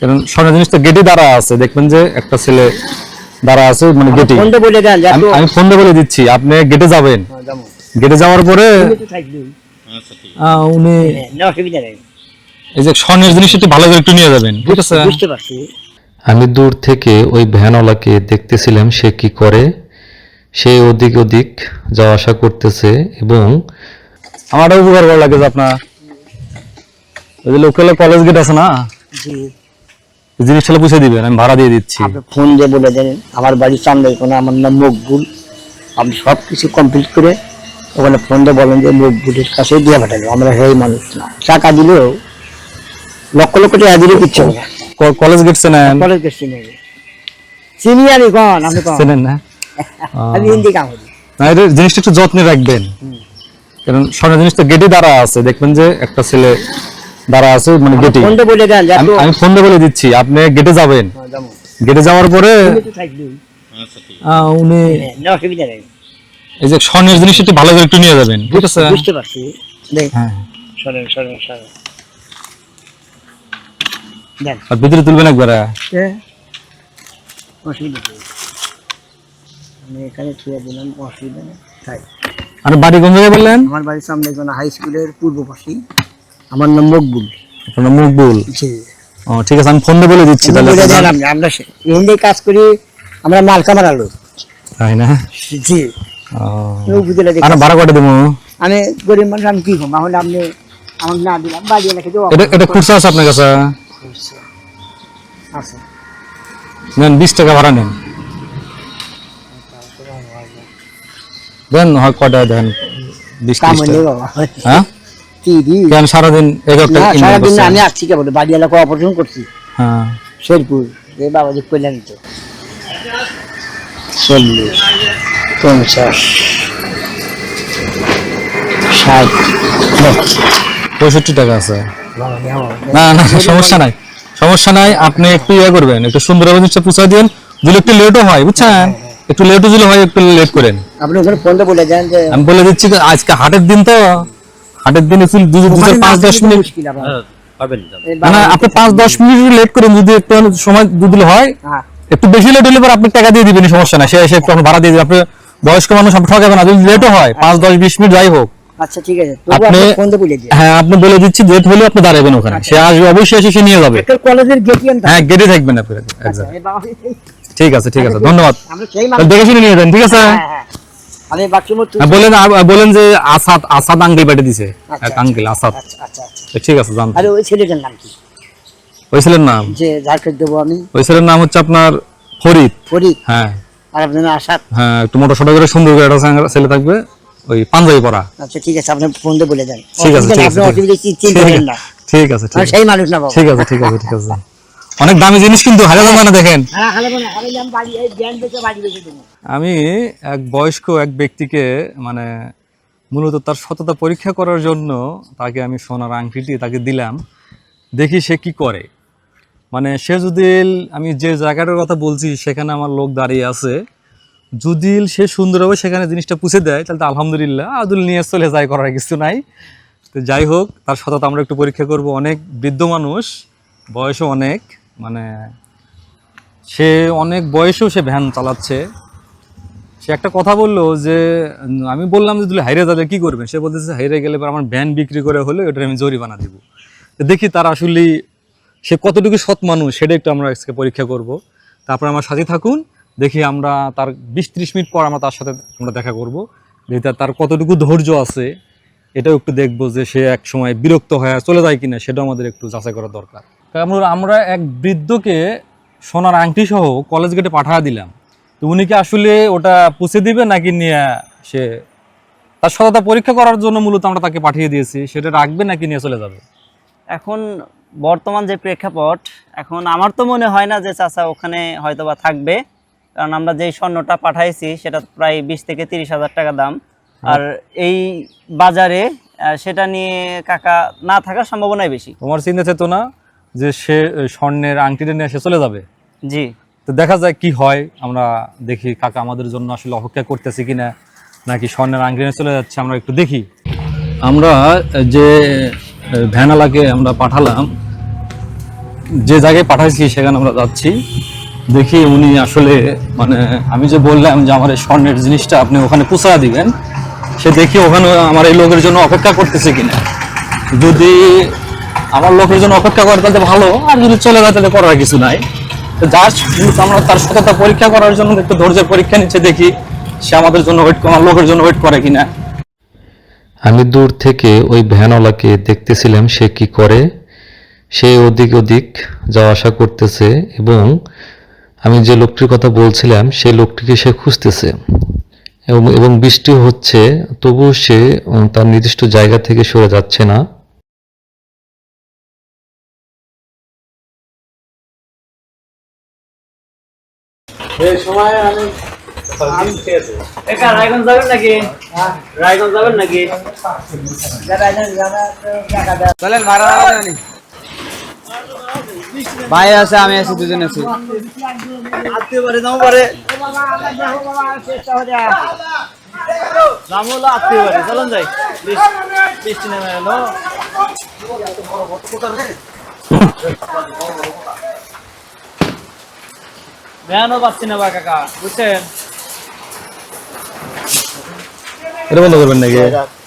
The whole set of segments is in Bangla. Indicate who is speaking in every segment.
Speaker 1: কারণ স্বর্ণ জিনিস তো গেটে দাঁড়া আছে দেখবেন যে একটা ছেলে দাঁড়া আছে মানে গেটে
Speaker 2: বলে দেন
Speaker 1: আমি- আমি ফোন বলে দিচ্ছি আপনি গেটে যাবেন। গেটে যাওয়ার পরে উনি এই যে স্বর্ণের জিনিস একটু ভালো করে একটু নিয়ে যাবেন ঠিক আছে?
Speaker 3: আমি দূর থেকে ওই ভ্যানওয়ালাকে দেখতেছিলাম সে কি করে। সে ওদিক ওদিক যাওয়া আসা করতেছে এবং
Speaker 1: আমার একটা উপকার করা লাগে যে আপনার ওই যে লোকাল কলেজ গেট আছে না?
Speaker 2: জি।
Speaker 1: জিনিসটা বুঝে দিবেন আমি ভাড়া দিয়ে দিচ্ছি।
Speaker 2: আপনি ফোন দিয়ে বলে দেন আমার বাড়ির সামনে কোনো আমার নাম মকবুল। আপনি সব কিছু কমপ্লিট করে ওখানে ফোন দিয়ে বলেন যে মকবুলের কাছে দিয়ে পাঠাবেন আমরা সেই মানুষ না। টাকা দিলেও লক্ষ লক্ষ টাকা দিলেও কিচ্ছু হবে
Speaker 1: কলেজ গেট চেনেন?
Speaker 2: কলেজ গেছি নেবে সিনিয়রই কন আপনি কন?
Speaker 1: চেনেন না?
Speaker 2: আমি হিন্দি কাম করি
Speaker 1: না এটা জিনিসটা একটু যত্নে রাখবেন। কারণ স্বর্ণের জিনিস তো গেটে দাঁড়া আছে দেখবেন যে একটা ছেলে দাঁড়া আছে মানে গেটে আমি ফোন বলে দিচ্ছি আপনি গেটে যাবেন। গেটে যাওয়ার পরে উনি এই যে স্বর্ণের জিনিস একটু ভালো করে একটু নিয়ে যাবেন ঠিক আছে?
Speaker 2: বুঝতে পারছি।
Speaker 1: হ্যাঁ
Speaker 2: সরেন সরেন সরেন।
Speaker 1: আর ভিতরে তুলবেন একবার
Speaker 2: অসুবিধা নেই। আমি এখানে ছুঁয়ে দিলাম অসুবিধা নেই। তাই।
Speaker 1: আর বাড়ি কোন জায়গায় বললেন?
Speaker 2: আমার বাড়ির সামনে হাই স্কুলের পূর্ব পাশেই আমার নাম মকবুল।
Speaker 1: আপনার নাম মকবুল?
Speaker 2: জি।
Speaker 1: ও ঠিক আছে আমি ফোন দিয়ে বলে দিচ্ছি তাহলে
Speaker 2: আমরা হিন্দি কাজ করি আমরা মাল কামার আলো।
Speaker 1: তাই না?
Speaker 2: জি।
Speaker 1: আর ভাড়া কটা দেবো।
Speaker 2: আমি গরিব মানুষ আমি কি করব? তাহলে আপনি আমার না দিলাম বাড়ি এলাকা দেবো।
Speaker 1: এটা এটা খুচরা আছে আপনার কাছে?
Speaker 2: আচ্ছা
Speaker 1: নেন বিশ টাকা ভাড়া নেন। দেন হয় কটা দেন? বিশ টাকা। হ্যাঁ? কেন সারাদিন এক একটা
Speaker 2: না
Speaker 1: income
Speaker 2: সারাদিন আমি আসছি কেবল বাড়ি এলাকা অপারেশন করছি।
Speaker 1: হ্যাঁ।
Speaker 2: শেরপুর এই বাবাজি কল্যাণ তো চল্লিশ পঞ্চাশ ষাট
Speaker 1: পঁয়ষট্টি টাকা আছে। না না সমস্যা নাই। সমস্যা নাই আপনি একটু ইয়ে করবেন একটু সুন্দরভাবে জিনিসটা পুষাই দিন যদি একটু লেটও হয় বুঝছেন? একটু লেটও যদি হয় একটু লেট করেন।
Speaker 2: আপনি ওখানে ফোনটা বলে দেন যে
Speaker 1: আমি বলে দিচ্ছি আজকে হাটের দিন তো। হাটের দিন একটু দু দু পাঁচ দশ মিনিট না না আপনি পাঁচ দশ মিনিট লেট করেন যদি একটু সময় হয়
Speaker 2: হ্যাঁ,
Speaker 1: একটু বেশি লেট হলে পরে আপনি টাকা দিয়ে দিবেন সমস্যা নাই। সে এসে একটু ভাড়া দিয়ে দিবেন। আপনি বয়স্ক মানুষ আপনি ঠকাবে না। যদি লেটও হয় পাঁচ দশ বিশ মিনিট যাই হোক।
Speaker 2: আচ্ছা ঠিক আছে।
Speaker 1: আপনি হ্যাঁ আপনি বলে দিচ্ছি হলে আপনি দাঁড়াবেন ওখানে। সে আসবে অবশ্যই এসে সে নিয়ে যাবে।
Speaker 2: কলেজের
Speaker 1: হ্যাঁ গেটে থাকবেন আপনি। ঠিক আছে ঠিক আছে। ধন্যবাদ। দেখে শুনে নিয়ে যান ঠিক আছে?
Speaker 2: হ্যাঁ, হ্যাঁ। আমি
Speaker 1: বলেন বলেন যে আসাদ আসাদ আঙ্কেল দিছে।
Speaker 2: আচ্ছা,
Speaker 1: এক আঙ্কেল আসাদ।
Speaker 2: আচ্ছা আচ্ছা আচ্ছা।
Speaker 1: ঠিক আছে জান।
Speaker 2: আরে ওই ছেলেটার নাম কি?
Speaker 1: ওই ছেলের নাম?
Speaker 2: যে দেবো আমি।
Speaker 1: ওই ছেলের নাম হচ্ছে আপনার ফরিদ।
Speaker 2: ফরিদ?
Speaker 1: হ্যাঁ।
Speaker 2: আর আপনার আসাদ?
Speaker 1: হ্যাঁ একটু মোটা সোটা করে সুন্দর করে একটা ছেলে- থাকবে ওই পাঞ্জাবি পরা।
Speaker 2: আচ্ছা ঠিক আছে আপনি ফোন দিয়ে বলে দেন
Speaker 1: ঠিক আছে ঠিক আছে
Speaker 2: আপনি অসুবিধা চিন্তা করেন না।
Speaker 1: ঠিক আছে ঠিক আছে।
Speaker 2: সেই মানুষ না বাবা।
Speaker 1: ঠিক আছে ঠিক আছে ঠিক আছে। অনেক দামি জিনিস কিন্তু হাজার না দেখেন।
Speaker 2: হ্যাঁ আমি
Speaker 1: এক বয়স্ক এক ব্যক্তিকে মানে মূলত তার সততা পরীক্ষা করার জন্য তাকে আমি সোনার আংটিটি তাকে দিলাম। দেখি সে কি করে। মানে সে যদি আমি যে জায়গাটার কথা বলছি সেখানে আমার লোক দাঁড়িয়ে আছে। যদি সে সুন্দরভাবে সেখানে জিনিসটা পুষে দেয়। তাহলে তো আলহামদুলিল্লাহ আদুল নিয়ে চলে যায় করার কিছু নাই। তো যাই হোক তার সততা আমরা একটু পরীক্ষা করব। অনেক বৃদ্ধ মানুষ বয়সও অনেক। মানে সে অনেক বয়সেও সে ভ্যান চালাচ্ছে। সে একটা কথা বলল যে, আমি বললাম যে, তুই হাইরে যাবে কী করবেন সে বলতেছে, হাইরে গেলে আমার ভ্যান বিক্রি করে হলে ওটা আমি জরিমানা দিব। দেখি তার আসলে সে কতটুকু সৎ মানুষ, সেটা একটু আমরা আজকে পরীক্ষা করব। তারপর আমার সাথে থাকুন, দেখি আমরা তার বিশ ত্রিশ মিনিট পর আমরা তার সাথে আমরা দেখা করব। দেখি তার- তার কতটুকু ধৈর্য আছে, এটাও একটু দেখব যে সে এক সময় বিরক্ত হয়ে চলে যায় কিনা, সেটাও আমাদের একটু যাচাই করা দরকার। কারণ আমরা এক বৃদ্ধকে সোনার আংটি সহ কলেজ গেটে পাঠা দিলাম। তো উনি কি আসলে ওটা পুষে দিবে নাকি নিয়ে সে তার সততা পরীক্ষা করার জন্য মূলত আমরা তাকে পাঠিয়ে দিয়েছি সেটা রাখবে নাকি নিয়ে চলে যাবে?
Speaker 4: এখন বর্তমান যে প্রেক্ষাপট এখন আমার তো মনে হয় না যে চাচা ওখানে হয়তো বা থাকবে। কারণ আমরা যেই স্বর্ণটা পাঠাইছি সেটা প্রায় বিশ থেকে তিরিশ হাজার টাকা দাম। আর এই বাজারে সেটা নিয়ে কাকা না থাকার সম্ভাবনাই বেশি।
Speaker 1: তোমার চিন্তা চেতনা? যে সে স্বর্ণের আংটিটা নিয়ে সে চলে যাবে?
Speaker 4: জি।
Speaker 1: তো দেখা যায় কি হয় আমরা দেখি কাকা আমাদের জন্য আসলে অপেক্ষা করতেছি কিনা নাকি স্বর্ণের আংটি নিয়ে চলে যাচ্ছে আমরা একটু দেখি। আমরা যে ভ্যানালাকে আমরা পাঠালাম যে জায়গায় পাঠাইছি সেখানে আমরা যাচ্ছি। দেখি উনি আসলে মানে আমি যে বললাম যে আমার এই স্বর্ণের জিনিসটা আপনি ওখানে পুষা দিবেন সে দেখি ওখানে আমার এই লোকের জন্য অপেক্ষা করতেছে কিনা। যদি আমার লোকের জন্য অপেক্ষা করে তাহলে ভালো, আর যদি চলে যায় তাহলে করার কিছু নাই। যার আমরা তার সততা পরীক্ষা করার জন্য একটু ধৈর্যের পরীক্ষা নিচ্ছে, দেখি সে আমাদের জন্য ওয়েট আমার লোকের জন্য ওয়েট করে কিনা।
Speaker 3: আমি দূর থেকে ওই ভ্যানওয়ালাকে দেখতেছিলাম, সে কি করে। সে ওদিক ওদিক যাওয়া আসা করতেছে এবং আমি যে লোকটির কথা বলছিলাম সেই লোকটিকে সে খুঁজতেছে। এবং বৃষ্টি হচ্ছে, তবুও সে তার নির্দিষ্ট জায়গা থেকে সরে যাচ্ছে না।
Speaker 4: একা রায়গঞ্জ যাবেন নাকি? রায়গঞ্জ যাবেন নাকি?
Speaker 5: চলেন ভাড়া ভাই আছে আমি আছি দুজন আছি।
Speaker 4: পারে। হলো চলেন যাই। বৃষ্টি নেমে এলো ভ্যানও পাচ্ছি না বা কাকা বুঝছেন?
Speaker 1: এটা বন্ধ করবেন নাকি?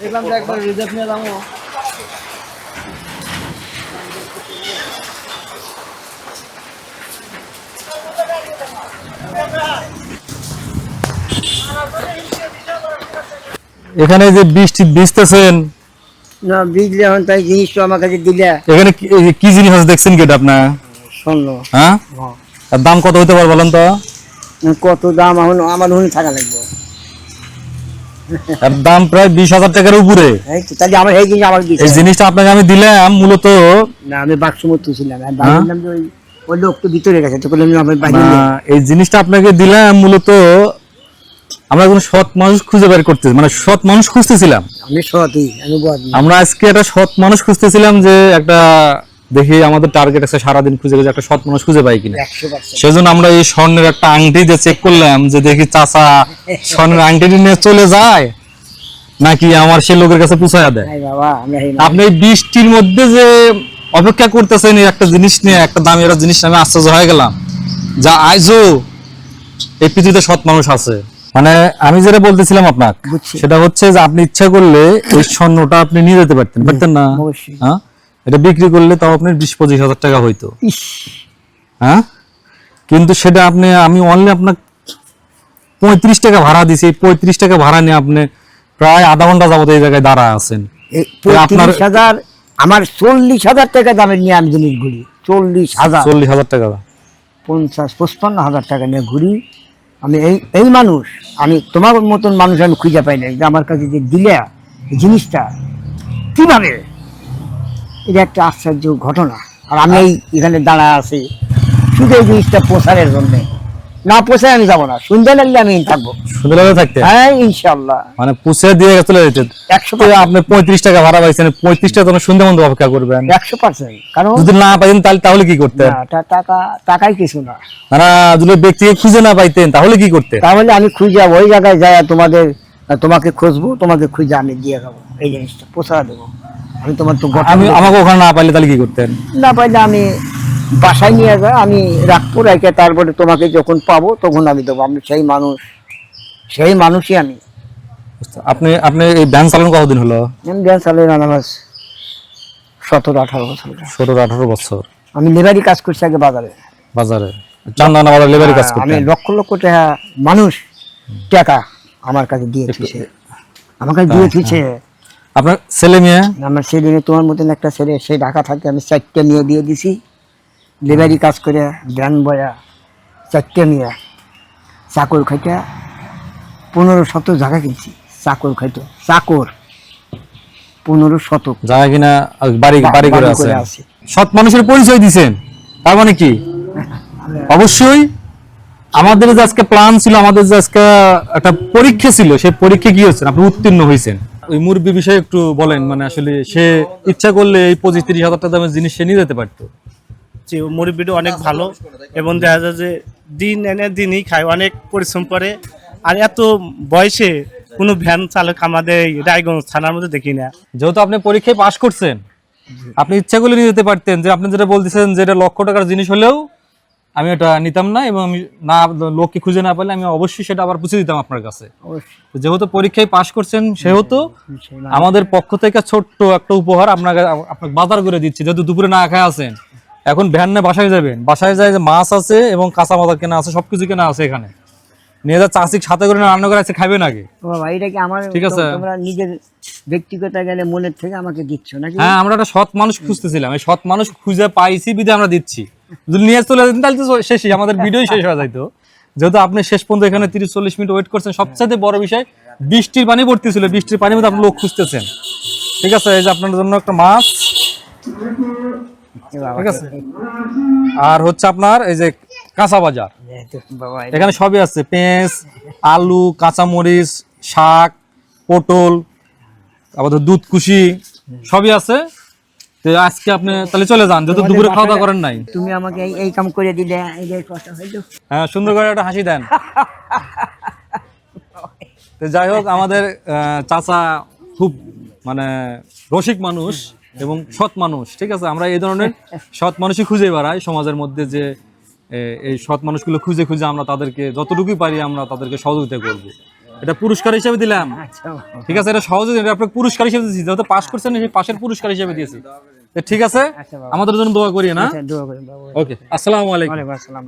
Speaker 4: দেখলাম যে একবার রিজার্ভ নিয়ে যাব।
Speaker 1: এখানে যে বৃষ্টি ভিজতেছেন
Speaker 2: না বিজলি এখন তাই জিনিস তো আমার কাছে দিলে।
Speaker 1: এখানে কি- জিনিস আছে দেখছেন কি এটা আপনার?
Speaker 2: স্বর্ণ।
Speaker 1: হ্যাঁ? তার দাম কত হতে পারে বলেন তো?
Speaker 2: কত দাম এখন? আমার ওখানে থাকা লাগবে।
Speaker 1: তার দাম প্রায় বিশ হাজার টাকার উপরে।
Speaker 2: তাহলে আমার এই জিনিস আমার
Speaker 1: এই জিনিসটা আপনাকে আমি দিলাম মূলত
Speaker 2: না আমি বাক্স মতো ছিলাম। আমি
Speaker 1: হ্যাঁ?
Speaker 2: ওই ওই লোক তো ভিতরে গেছে তো বললাম আমি বাইরে
Speaker 1: না, এই জিনিসটা আপনাকে দিলাম মূলত আমরা কোনো সৎ মানুষ খুঁজে বের করতে মানে সৎ মানুষ খুঁজতেছিলাম।
Speaker 2: আমি সতই আমি
Speaker 1: আমরা আজকে একটা সৎ মানুষ খুঁজতেছিলাম যে একটা দেখি আমাদের টার্গেট আছে সারাদিন খুঁজে খুঁজে একটা সৎ মানুষ খুঁজে পাই কিনা। সেজন্য আমরা এই স্বর্ণের একটা আংটি দিয়ে চেক করলাম যে দেখি চাচা স্বর্ণের আংটিটি নিয়ে চলে যায় নাকি আমার সে লোকের কাছে পুষায় দেয়? আপনি এই বৃষ্টির মধ্যে যে অপেক্ষা করতেছেন একটা জিনিস নিয়ে একটা দামি একটা জিনিস আমি আশ্চর্য হয়ে গেলাম। যা আইজো এই পৃথিবীতে সৎ মানুষ আছে। মানে আমি যেটা বলতেছিলাম আপনাকে সেটা হচ্ছে যে আপনি ইচ্ছা করলে এই স্বর্ণটা আপনি নিয়ে যেতে পারতেন পারতেন না? হ্যাঁ? এটা বিক্রি করলে তাও আপনার বিশ পঁচিশ হাজার টাকা হইতো। হ্যাঁ? কিন্তু সেটা আপনি আমি অনলি আপনার পঁয়ত্রিশ টাকা ভাড়া দিছি এই পঁয়ত্রিশ টাকা ভাড়া নিয়ে আপনি প্রায় আধা ঘণ্টা যাবত এই জায়গায় দাঁড়া আছেন। আপনার-
Speaker 2: হাজার আমার চল্লিশ হাজার টাকা দামের নিয়ে আমি জিনিস ঘুরি। চল্লিশ হাজার।
Speaker 1: চল্লিশ হাজার টাকা
Speaker 2: পঞ্চাশ পঁচপান্ন হাজার টাকা নিয়ে ঘুরি। আমি এই এই মানুষ আমি তোমার মতন মানুষ আমি খুঁজে পাই নাই। যে আমার কাছে যে দিলে জিনিসটা কীভাবে? এটা একটা আশ্চর্য ঘটনা। আর আমি এখানে দাঁড়া আছি শুধু এই জিনিসটা পোষারের জন্য। না পোষায় আমি যাব না সুন্দর লাগলে আমি থাকব।
Speaker 1: সুন্দর ভাবে থাকতে?
Speaker 2: হ্যাঁ ইনশাল্লাহ
Speaker 1: মানে পুষে দিয়ে চলে যেতেন
Speaker 2: একশো
Speaker 1: আপনি পঁয়ত্রিশ টাকা ভাড়া পাইছেন পঁয়ত্রিশ টাকা তখন সন্ধ্যা বন্ধু অপেক্ষা করবেন।
Speaker 2: একশো পার্সেন্ট কারণ
Speaker 1: যদি না পাইতেন তাহলে তাহলে কি
Speaker 2: টা- টাকা টাকাই কিছু না।
Speaker 1: না যদি ব্যক্তিকে খুঁজে না পাইতেন তাহলে কি করতেন?
Speaker 2: তাহলে আমি খুঁজে যাব ওই জায়গায় যাই তোমাদের তোমাকে খুঁজবো তোমাকে খুঁজে আমি দিয়ে যাব এই জিনিসটা পোষা দেবো। আমি তোমার তো
Speaker 1: আমি আমাকে ওখানে না পাইলে তাহলে কি করতেন?
Speaker 2: না পাইলে আমি বাসায় নিয়ে যাই আমি রাখব রেখে তারপরে তোমাকে যখন পাবো তখন আমি দেবো। আমি সেই মানুষ সেই মানুষই আমি।
Speaker 1: আপনি আপনি এই ব্যাংক চালানো কতদিন হলো?
Speaker 2: আমি চালিয়ে রান্নাবাস সতেরো আঠারো বছর।
Speaker 1: সতেরো আঠারো বছর।
Speaker 2: আমি লেবারি কাজ করছি আগে বাজারে।
Speaker 1: বাজারে। চান্দানা বাজার লেবারি কাজ
Speaker 2: আমি লক্ষ লক্ষ টাকা মানুষ টাকা আমার কাছে দিয়ে থুইছে আমার কাছে দিয়ে থুইছে
Speaker 1: আপনার ছেলে মেয়ে?
Speaker 2: আমার ছেলে তোমার মতন একটা ছেলে সে ঢাকা থাকে আমি চারটে মেয়ে দিয়ে দিছি। লেবারি কাজ করে জ্ঞান বয়া চারটে মেয়ে। চাকর খাইতে পনেরো শত জায়গা কিনছি চাকর খাইতো চাকর পনেরো শতক
Speaker 1: জায়গা কিনা বাড়ি বাড়ি করে আছে। সৎ মানুষের পরিচয় দিছেন তার মানে কি? অবশ্যই আমাদের যে আজকে প্ল্যান ছিল আমাদের যে আজকে একটা পরীক্ষা ছিল সেই পরীক্ষা কি হচ্ছে আপনি উত্তীর্ণ হয়েছেন। ওই মুরব্বী বিষয়ে একটু বলেন মানে আসলে সে ইচ্ছা করলে এই পঁচিশ তিরিশ হাজার টাকা দামের জিনিস সে নিয়ে যেতে পারতো।
Speaker 6: যে মুরব্বিটা অনেক ভালো এবং দেখা যায় যে দিন এনে দিনই খায় অনেক পরিশ্রম করে। আর এত বয়সে কোনো ভ্যান চালক আমাদের রায়গঞ্জ থানার মধ্যে দেখি না।
Speaker 1: যেহেতু আপনি পরীক্ষায় পাশ করছেন আপনি ইচ্ছা করলে নিয়ে যেতে পারতেন যে আপনি যেটা বলতেছেন যে এটা লক্ষ টাকার জিনিস হলেও আমি ওটা নিতাম না এবং আমি না লোককে খুঁজে না পেলে আমি অবশ্যই সেটা আবার পুষে দিতাম আপনার কাছে। যেহেতু পরীক্ষায় পাশ করছেন সেহেতু আমাদের পক্ষ থেকে ছোট্ট একটা উপহার আপনাকে আপনাকে বাজার করে দিচ্ছি যেহেতু দুপুরে না খায় আছেন। এখন ভ্যান নিয়ে বাসায় যাবেন। বাসায় যায় যে মাছ আছে এবং কাঁচা বাজার কেনা আছে সবকিছু কেনা আছে এখানে। নিয়ে যা চাষিক সাথে করে রান্না করে আছে খাবেন আগে।
Speaker 2: বাবা এটা কি আমার
Speaker 1: ঠিক আছে।
Speaker 2: তোমরা নিজের ব্যক্তিগত গেলে মনের থেকে আমাকে দিচ্ছ নাকি?
Speaker 1: হ্যাঁ আমরা একটা সৎ মানুষ খুঁজতেছিলাম। এই সৎ মানুষ খুঁজে পাইছি বিধে আমরা দিচ্ছি। যদি নিয়ে চলে তাহলে তো শেষই, আমাদের ভিডিও শেষ হয়ে যাইতো। যেহেতু আপনি শেষ পর্যন্ত এখানে তিরিশ, চল্লিশ মিনিট ওয়েট করছেন সবচেয়ে বড় বিষয়, বৃষ্টির পানি ভর্তি ছিল বৃষ্টির মধ্যে আপনি লোক খুঁজতেছেন। ঠিক আছে, এই যে আপনার জন্য একটা মাছ। ঠিক আছে? আর হচ্ছে আপনার এই যে কাঁচা বাজার। এখানে সবই আছে, পেঁয়াজ, আলু, কাঁচামরিচ, শাক, পটল, আবার দুধ, কুশি, সবই আছে। তো আজকে আপনি তাহলে চলে যান যেহেতু দুপুরে খাওয়া দাওয়া করেন নাই।
Speaker 2: তুমি আমাকে এই- এই কাম করে দিলে এই যে হইল।
Speaker 1: হ্যাঁ সুন্দর করে একটা হাসি দেন। তো যাই হোক আমাদের চাচা খুব মানে রসিক মানুষ এবং সৎ মানুষ ঠিক আছে? আমরা এই ধরনের সৎ মানুষই খুঁজে বেড়াই সমাজের মধ্যে যে এই সৎ মানুষগুলো খুঁজে খুঁজে আমরা তাদেরকে যতটুকুই পারি আমরা তাদেরকে সহযোগিতা করব। এটা পুরস্কার হিসেবে দিলাম।
Speaker 2: আচ্ছা।
Speaker 1: ঠিক আছে? এটা সহযোগিতা এটা আপনাকে পুরস্কার হিসেবে দিয়েছি। যেহেতু পাস করছেন সেই পাশের পুরস্কার হিসেবে দিয়েছি। ঠিক আছে?
Speaker 2: আচ্ছা
Speaker 1: আমাদের জন্য দোয়া করি না?
Speaker 2: আচ্ছা দোয়া করি
Speaker 1: ওকে আসসালামু আলাইকুম।
Speaker 2: আসসালাম